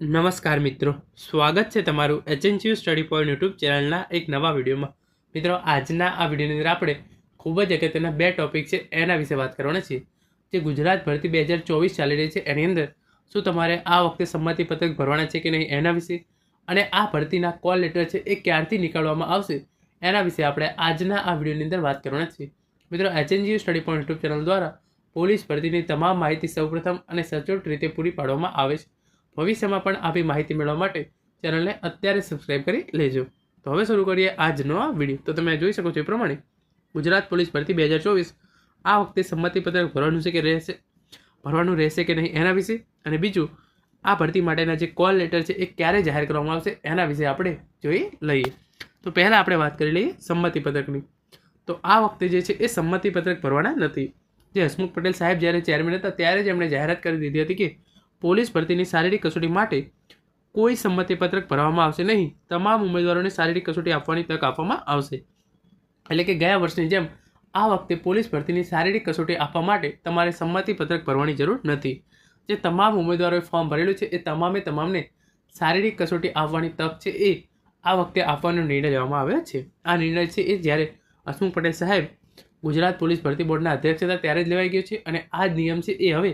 નમસ્કાર મિત્રો. સ્વાગત છે તમારું એચએનજીયુ સ્ટડી પોઈન્ટ યુટ્યુબ ચેનલના એક નવા વિડીયોમાં. મિત્રો, આજના આ વિડીયોની અંદર આપણે ખૂબ જ અગત્યના બે ટોપિક છે એના વિશે વાત કરવાના છીએ. જે ગુજરાત ભરતી બે હજાર ચોવીસ ચાલી રહી છે. એની અંદર શું તમારે આ વખતે સંમતિ ભરવાના છે કે નહીં એના વિશે? અને આ ભરતીના કોલ લેટર છે એ ક્યારથી નીકળવામાં આવશે? એના વિશે આપણે આજના આ વિડીયોની અંદર વાત કરવાના છીએ. મિત્રો HNGU study point YouTube channel દ્વારા પોલીસ ભરતીની તમામ માહિતી સૌપ્રથમ અને સચોટ રીતે પૂરી પાડવામાં આવે છે. ભવિષ્યમાં પણ આવી માહિતી મેળવવા માટે ચેનલને અત્યારે સબસ્ક્રાઇબ કરી લેજો. તો હવે શરૂ કરીએ આજનો આ વીડિયો. તો તમે જોઈ શકો છો એ પ્રમાણે ગુજરાત પોલીસ ભરતી બે હજાર ચોવીસ આ વખતે સંમતિપત્રક ભરવાનું છે કે રહેશે? ભરવાનું રહેશે કે નહીં એના વિશે? અને બીજું, આ ભરતી માટેના જે કોલ લેટર છે એ ક્યારે જાહેર કરવામાં આવશે એના વિશે આપણે જોઈ લઈએ. તો પહેલાં આપણે વાત કરી લઈએ સંમતિપત્રકની. તો આ વખતે જે છે એ સંમતિપત્રક ભરવાના નથી. જે હસમુખ પટેલ સાહેબ જ્યારે ચેરમેન હતા ત્યારે જ એમણે જાહેરાત કરી દીધી હતી કે પોલીસ ભરતીની શારીરિક કસોટી માટે કોઈ સંમતિપત્રક ભરવામાં આવશે નહીં. તમામ ઉમેદવારોને શારીરિક કસોટી આપવાની તક આપવામાં આવશે. એટલે કે ગયા વર્ષની જેમ આ વખતે પોલીસ ભરતીની શારીરિક કસોટી આપવા માટે તમારે સંમતિપત્રક ભરવાની જરૂર નથી. જે તમામ ઉમેદવારોએ ફોર્મ ભરેલું છે એ તમામે તમામને શારીરિક કસોટી આપવાની તક છે એ આ વખતે આપવાનો નિર્ણય લેવામાં આવ્યો છે. આ નિર્ણય છે એ જ્યારે હસમુખ પટેલ સાહેબ ગુજરાત પોલીસ ભરતી બોર્ડના અધ્યક્ષ હતા ત્યારે જ લેવાઈ ગયો છે અને આ નિયમ છે એ હવે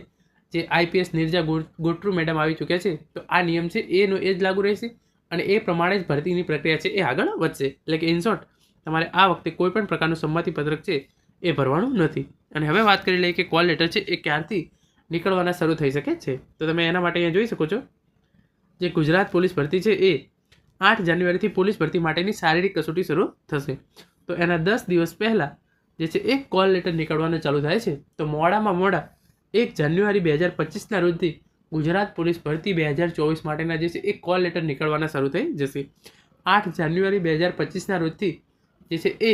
જે આઈપીએસ નિર્જા ગોટરૂ મેડમ આવી ચૂક્યા છે, તો આ નિયમ છે એનો એ જ લાગુ રહેશે અને એ પ્રમાણે જ ભરતીની પ્રક્રિયા છે, એ આગળ વધશે. એટલે કે ઇન શોર્ટ તમારે આ વખતે કોઈ પણ પ્રકારનું સંમતિપત્રક છે, એ ભરવાનું નથી. અને હવે વાત કરી લઈએ કે કોલ લેટર છે, એ ક્યારથી નીકળવાના શરૂ થઈ શકે છે. તો તમે એના માટે અહીંયા જોઈ શકો છો. જે ગુજરાત પોલીસ ભરતી છે, એ આઠ જાન્યુઆરીથી પોલીસ ભરતી માટેની શારીરિક કસોટી શરૂ થશે. તો એના દસ દિવસ પહેલાં જે છે એક કોલ લેટર નીકળવાનું ચાલુ થાય છે. તો મોડામાં મોડા એક જાન્યુઆરી બે હજાર પચીસના રોજથી ગુજરાત પોલીસ ભરતી બે હજાર ચોવીસ માટેના જે છે એ કોલ લેટર નીકળવાના શરૂ થઈ જશે. આઠ જાન્યુઆરી બે હજાર પચીસના રોજથી જે છે, એ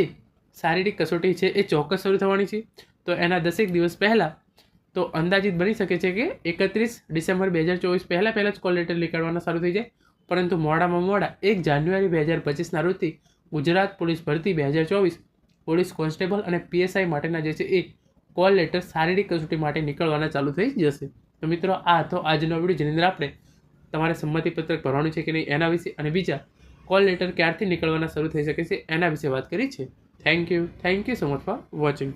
શારીરિક કસોટી છે, એ ચોક્કસ શરૂ થવાની છે. તો એના દસેક દિવસ પહેલાં તો અંદાજિત બની શકે છે કે એકત્રીસ ડિસેમ્બર બે હજાર ચોવીસ પહેલાં પહેલાં જ કોલ લેટર નીકળવાના શરૂ થઈ જાય. પરંતુ મોડામાં મોડા એક જાન્યુઆરી બે હજાર પચીસના રોજથી ગુજરાત પોલીસ ભરતી બે હજાર ચોવીસ પોલીસ કોન્સ્ટેબલ અને પીએસઆઈ માટેના જે છે, એ કોલ લેટર શારીરિક કસોટી માટે નીકળવાના ચાલુ થઈ જશે. તો મિત્રો, આ હતો આજનો વીડિયો જેની અંદર આપણે તમારે સંમતિપત્રક ભરવાનું છે કે નહીં એના વિશે અને બીજા કોલ લેટર ક્યારથી નીકળવાના શરૂ થઈ શકે છે એના વિશે વાત કરી છે. Thank you thank you so much for watching